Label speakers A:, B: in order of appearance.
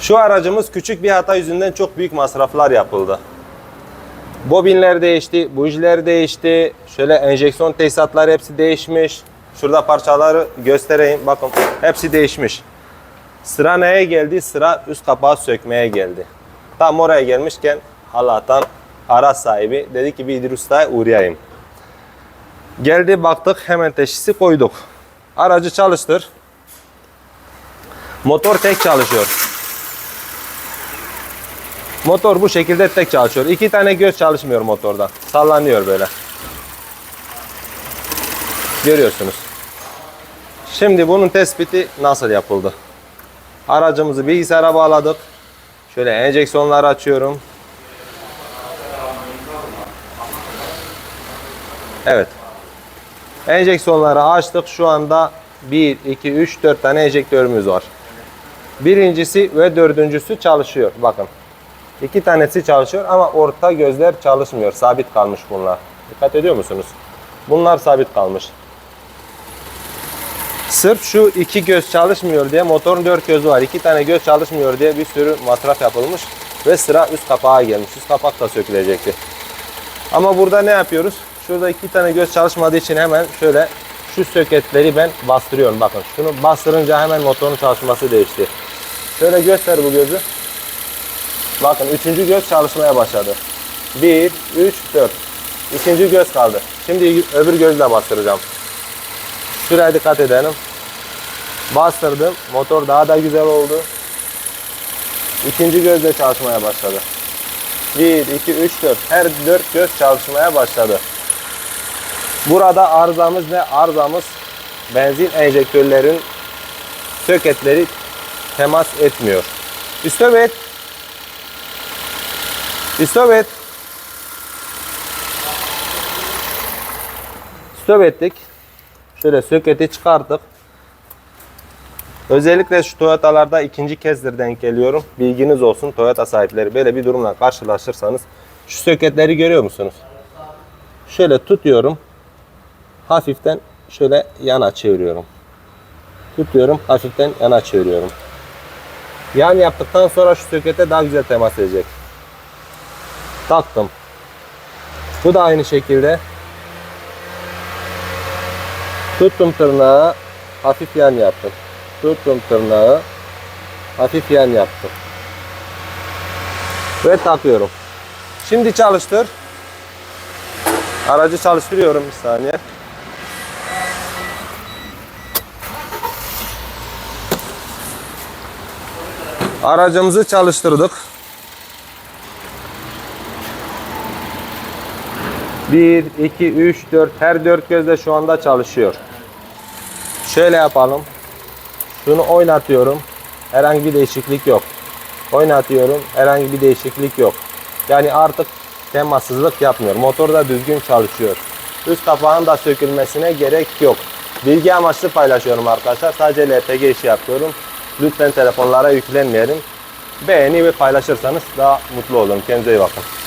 A: Şu aracımız küçük bir hata yüzünden çok büyük masraflar yapıldı. Bobinler değişti, bujiler değişti. Şöyle enjeksiyon tesisatları hepsi değişmiş. Şurada parçaları göstereyim. Bakın hepsi değişmiş. Sıra neye geldi? Sıra üst kapağı sökmeye geldi. Tam oraya gelmişken Allah'tan araç sahibi dedi ki bir İdris Usta'ya uğrayayım. Geldi baktık hemen teşhisi koyduk. Aracı çalıştır. Motor tek çalışıyor. Motor bu şekilde tek çalışıyor. İki tane göz çalışmıyor motorda. Sallanıyor böyle. Görüyorsunuz. Şimdi bunun tespiti nasıl yapıldı? Aracımızı bilgisayara bağladık. Şöyle enjeksiyonları açıyorum. Evet. Enjeksiyonları açtık. Şu anda 1, 2, 3, 4 tane enjektörümüz var. Birincisi ve dördüncüsü çalışıyor. Bakın. İki tanesi çalışıyor ama orta gözler çalışmıyor. Sabit kalmış bunlar. Dikkat ediyor musunuz? Bunlar sabit kalmış. Sırf şu iki göz çalışmıyor diye motorun dört gözü var. iki tane göz çalışmıyor diye bir sürü masraf yapılmış. Ve sıra üst kapağa gelmiş. Üst kapak da sökülecekti. Ama burada ne yapıyoruz? Şurada iki tane göz çalışmadığı için hemen şöyle şu söketleri ben bastırıyorum. Bakın şunu bastırınca hemen motorun çalışması değişti. Şöyle göster bu gözü. Bakın üçüncü göz çalışmaya başladı. 1, 3, 4. İkinci göz kaldı. Şimdi öbür gözle bastıracağım. Şuraya dikkat edelim. Bastırdım. Motor daha da güzel oldu. İkinci gözle çalışmaya başladı. 1, 2, 3, 4. Her 4 göz çalışmaya başladı. Burada arızamız ne? Arızamız benzin enjektörlerin söketleri temas etmiyor. Stop et. Stop et. Şöyle söketi çıkarttık. Özellikle şu Toyota'larda ikinci kezdir denk geliyorum. Bilginiz olsun Toyota sahipleri böyle bir durumla karşılaşırsanız şu söketleri görüyor musunuz? Şöyle tutuyorum. Hafiften şöyle yana çeviriyorum. Tutuyorum, hafiften yana çeviriyorum. Yan yaptıktan sonra şu sökete daha güzel temas edecek. Taktım. Bu da aynı şekilde. Tuttum tırnağı, hafif yan yaptım. Tuttum tırnağı, hafif yan yaptım. Ve takıyorum. Şimdi çalıştır. Aracı çalıştırıyorum bir saniye. Aracımızı çalıştırdık. 1, 2, 3, 4 her dört gözle şu anda çalışıyor. Şöyle yapalım. Şunu oynatıyorum. Herhangi bir değişiklik yok. Oynatıyorum. Herhangi bir değişiklik yok. Yani artık temassızlık yapmıyor. Motor da düzgün çalışıyor. Üst kapağın da sökülmesine gerek yok. Bilgi amaçlı paylaşıyorum arkadaşlar. Sadece LPG işi yapıyorum. Lütfen telefonlara yüklenmeyelim. Beğeni ve paylaşırsanız daha mutlu olurum. Kendinize iyi bakın.